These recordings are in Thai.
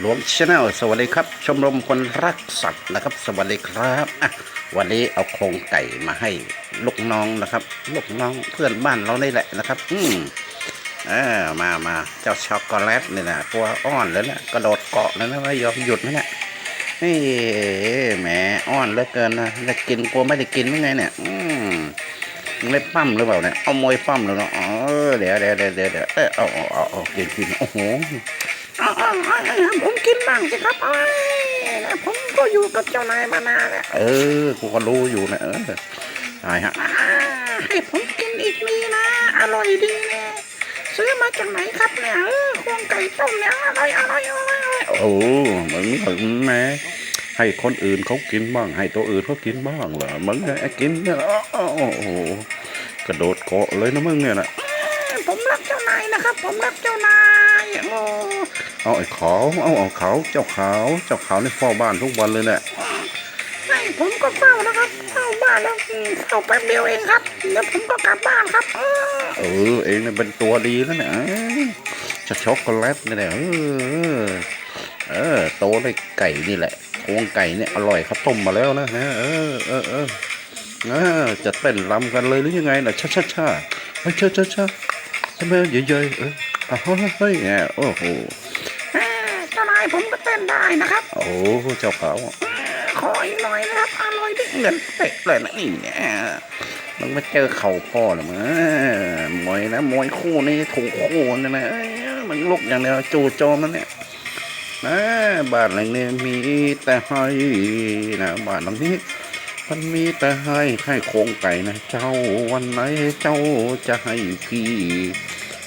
หลวงชาแนลสวัสดีครับ ชมรมคนรักสัตว์นะครับ สวัสดีครับอะวันนี้เอาโครงไก่มาให้ลูกน้องนะครับ ลูกน้องเพื่อนบ้านเรานี่แหละนะครับ อืมเออมามาเจ้าช็อกโกแลตนี่นะตัวอ้อนแล้วนี่ยกระโดดเกาะแล้วนะไม่ยอมหยุดนะเนี่ยนี่แหมอ้อนเหลือเกินนะจะกินกลัวไม่ได้กินไม่ไงเนี่ย อืมเล่ปั้มหรือเปล่าเนี่ยเอามวยปั้มหรือเนาะอ๋อเดี๋ยวเดี๋ยวเดี๋ยวเดี๋ยวเออเอาเอาเอาเอากินกินโอ้โห เอาเอาเอาเอาผมกินบ้างสิครับเอ้ยผมก็อยู่กับเจ้านายมานานแล้วเออ กูก็รู้อยู่นะเออใช่ฮะอ่าให้ผมกินอีกมีนะ อร่อยดีนะซื้อมาจากไหนครับเนี่ยเออควงไก่ต้มเนี่ยอร่อยอร่อยอร่อยอร่อยโอ้มึงถึงแม้ให้คนอื่นเขากินบ้าง ให้ตัวอื่นเขากินบ้างเหรอมึงไอ้กินเนี่ยโอ้โหกระโดดเกาะเลยนะมึงเนี่ยนะผมรักเจ้านายนะครับ ผมรักเจ้านายโอ้ เอาไอ้ขาวเอาเอาขาวเจ้าขาวเจ้าขาวในเฝ้าบ้านทุกวันเลยแหละไม่ผมก็เฝ้านะครับเฝ้าบ้านแล้วอืมเฝ้าแป๊บเดียวเองครับเดี๋ยวผมก็กลับบ้านครับเออเออเองเนี่ยเป็นตัวดีแล้วเนี่ยจะช็อกโกแลตเนี่ยเออเออโตเลยไก่นี่แหละโครงไก่เนี่ยอร่อยเขาต้มมาแล้วนะนะเออเออเอออ่าจะเต้นรำกันเลยหรือยังไงล่ะช้าช้าช้าเฮ้ยช้าช้าช้าทำไมเยอะๆเอออะเฮ้ยเฮ้ยแหมโอ้โหอ่าเจ้านาย ผมก็เต้นได้นะครับ โอ้โหเจ้าขาวอ่าขออีกหน่อยนะครับอร่อยดีเหมือนเป๊ะเลยนะนี่เนี่ยมันมาเจอเข่าพ่อหรือมั้งมวยนะมวยคู่นี้ถูกคู่นะนะเอ้ยมันลุกอย่างเดียวจู่โจมนั่นเนี่ยนะบ้านหลังนี้มีแต่ให้นะบ้านหลังนี้ มันมีแต่ให้ให้โครงไก่นะเจ้าวันไหนเจ้าจะให้พี่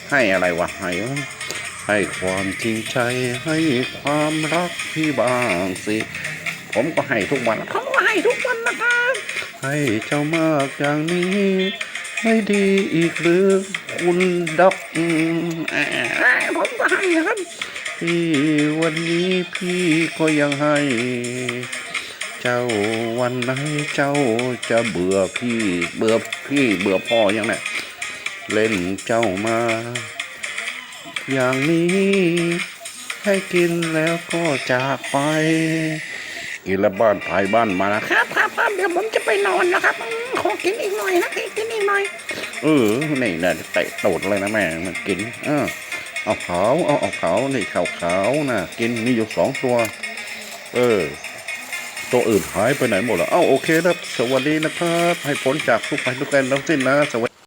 ให้อะไรวะให้วะ ให้ความจริงใจให้ความรักพี่บ้างสิ ผมก็ให้ทุกวันผมก็ให้ทุกวันนะครับ ให้เจ้ามากอย่างนี้ไม่ดีอีกหรือคุณดอกอผมก็ให้นะครับ พี่วันนี้พี่ก็ยังให้ เจ้าวันไหนเจ้าจะเบื่อพี่ เบื่อพี่เบื่อพ่อยังไงเล่นเจ้ามา อย่างนี้ ให้กินแล้วก็จากไป กินแล้วบ้านภายบ้านมานะครับครับครับเดี๋ยวผมจะไปนอนนะครับอืมขอกินอีกหน่อยนะกินอีกหน่อย เออนี่นะเตะตูดเลยนะแม่มันกิน เออเอาขาวเอาเอาขาวนี่ขาวขาวๆนะกินมีอยู่สองตัว เออ ตัวอื่นหายไปไหนหมดแล้วเอ้าโอเคครับ สวัสดีนะครับ ให้พ้นจากทุกภัยทุกแดนทั้งสิ้นนะสวัสดี